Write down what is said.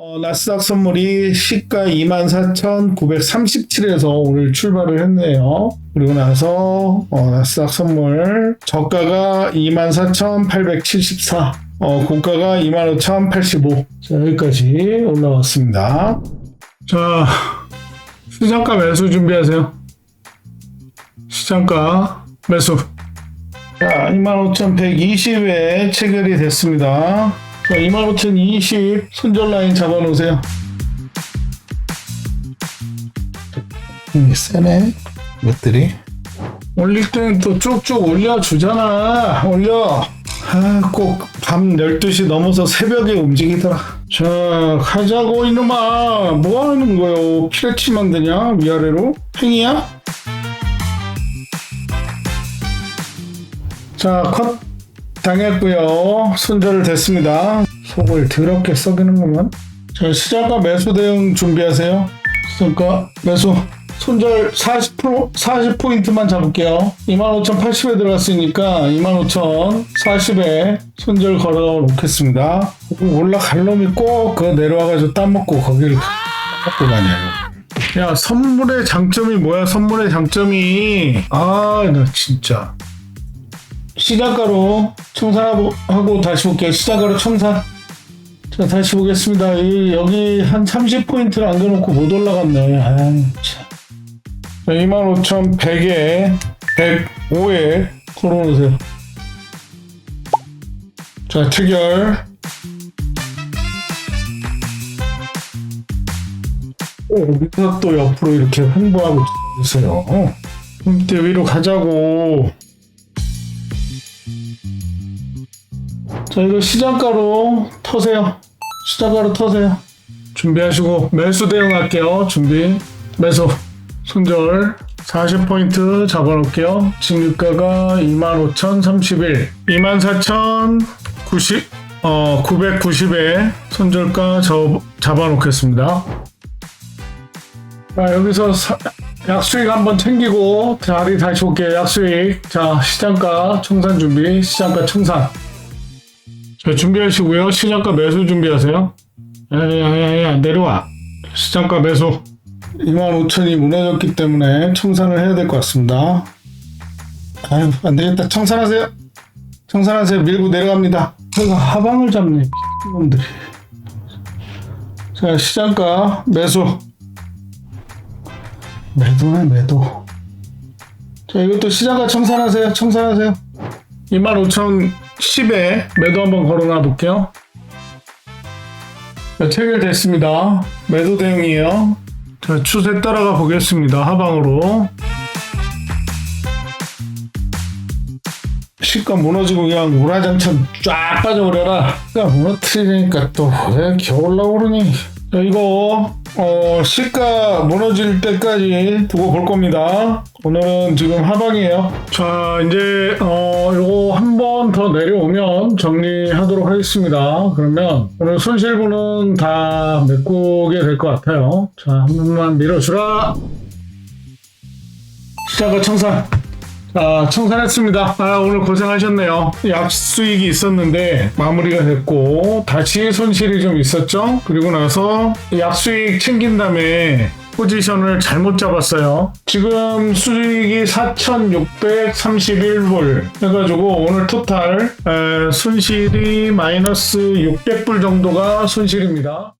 어, 나스닥 선물이 시가 24,937에서 오늘 출발을 했네요. 그리고 나서 어, 나스닥 선물 저가가 24,874, 어, 고가가 25,085. 자, 여기까지 올라왔습니다. 자, 시장가 매수 준비하세요. 시장가 매수. 자, 25,120에 체결이 됐습니다. 자, 25,020 손절 라인 잡아 놓으세요. 음, 세네. 이것들이. 올릴 때는 또 쭉쭉 올려주잖아. 올려. 아, 꼭 밤 12시 넘어서 새벽에 움직이더라. 자, 가자고, 이놈아. 뭐 하는 거요? 피레치 만드냐? 위아래로? 행이야? 자, 컷 당했고요. 손절을 됐습니다. 속을 더럽게 썩이는구만. 자, 시장가 매수 대응 준비하세요. 시장가 매수. 손절 40% 40포인트만 잡을게요. 25,080에 들어갔으니까 25,040에 손절 걸어 놓겠습니다. 올라갈 놈이 꼭 그거 내려와가지고 따먹고 거기를 먹고 가냐고. 야, 선물의 장점이 뭐야? 선물의 장점이. 아, 나 진짜. 시작가로 청산하고 하고 다시 볼게요. 시작가로 청산. 자, 다시 보겠습니다. 이, 여기 한 30포인트를 안겨놓고 못 올라갔네. 아, 참. 자, 25,100에 105에 걸어놓으세요. 자, 체결. 오, 여기서 또 옆으로 이렇게 홍보하고 있어요. 어. 이때 위로 가자고. 자, 이거 시장가로 터세요. 시장가로 터세요. 준비하시고 매수 대응할게요. 준비. 매수. 손절. 40포인트 잡아놓을게요. 진입가가 25,031. 24,090, 어, 990에 손절가 저, 잡아놓겠습니다. 자, 여기서 사- 약수익 한번 챙기고 자리 다시 볼게요. 약수익. 자, 시장가 청산 준비. 시장가 청산. 자, 준비하시고요. 시장가 매수 준비하세요. 야야야야 내려와. 시장가 매수. 25,000이 무너졌기 때문에 청산을 해야 될 것 같습니다. 아유 안 되겠다. 청산하세요. 청산하세요. 밀고 내려갑니다. 제가 하방을 잡네. 놈들이. 자 시장가 매수. 매도네 매도. 자 이것도 시장가 청산하세요. 청산하세요. 25,010에 매도 한번 걸어놔 볼게요. 자, 체결됐습니다. 매도 대응이에요. 자, 추세 따라가 보겠습니다. 하방으로. 시가 무너지고 그냥 우라장천 쫙 빠져버려라. 시가 무너뜨리니까 또 왜 겨울라고 그러니. 자, 이거, 어, 시가 무너질 때까지 두고 볼 겁니다. 오늘은 지금 하방이에요. 자, 이제, 어, 요거 한번 더 내려오면 정리하도록 하겠습니다. 그러면 오늘 손실분은 다 메꾸게 될 것 같아요. 자, 한 번만 밀어주라. 시작과 청산. 자, 청산했습니다. 아, 오늘 고생하셨네요. 약수익이 있었는데 마무리가 됐고 다시 손실이 좀 있었죠. 그리고 나서 약수익 챙긴 다음에 포지션을 잘못 잡았어요. 지금 수익이 4,631불 해가지고 오늘 토탈 에, 손실이 마이너스 600불 정도가 손실입니다.